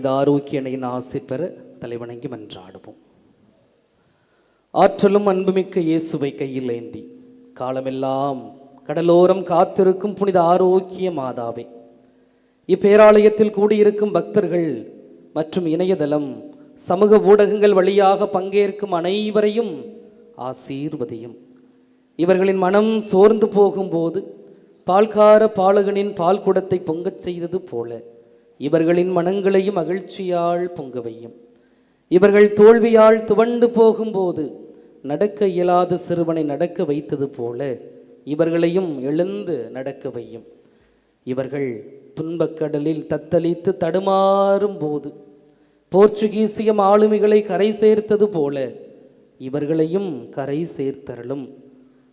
புனித ஆரோக்கிய அணையின் ஆசை பெற தலைவணங்கி மன்றாடுவோம் ஆற்றலும் அன்புமிக்க இயேசுவை கையில் ஏந்தி காலமெல்லாம் கடலோரம் காத்திருக்கும் புனித ஆரோக்கிய மாதாவே இப்பேராலயத்தில் கூடியிருக்கும் பக்தர்கள் மற்றும் இணையதளம் சமூக ஊடகங்கள் வழியாக பங்கேற்கும் அனைவரையும் ஆசீர்வதியும். இவர்களின் மனம் சோர்ந்து போகும்போது பால்கார பாலகனின் பால் குடத்தை பொங்கச் செய்தது போல இவர்களின் மனங்களையும் மகிழ்ச்சியால் பொங்க வையும். இவர்கள் தோல்வியால் துவண்டு போகும்போது நடக்க இயலாத சிறுவனை நடக்க வைத்தது போல இவர்களையும் எழுந்து நடக்க வையும். இவர்கள் துன்பக்கடலில் தத்தளித்து தடுமாறும் போது போர்ச்சுகீசிய ஆளுமைகளை கரை சேர்த்தது போல இவர்களையும் கரை சேர்த்தருளும்.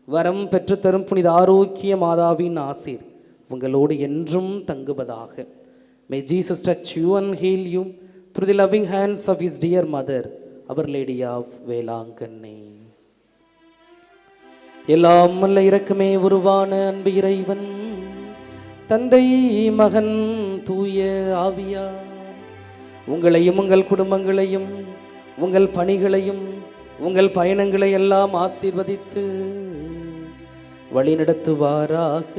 வரம் பெற்றுத்தரும் புனித ஆரோக்கிய மாதாவின் ஆசீர் உங்களோடு என்றும் தங்குவதாக. May Jesus touch you and heal you through the loving hands of his dear mother our lady of Velankanni எல்லாம் வல்ல இறக்குமே உருவான அன்பு இறைவன் தந்தை மகன் தூய ஆவியா உங்களையும் உங்கள் குடும்பங்களையும் உங்கள் பணிகளையும் உங்கள் பயணங்களை எல்லாம் ஆசீர்வதித்து வழிநடத்துவாராக.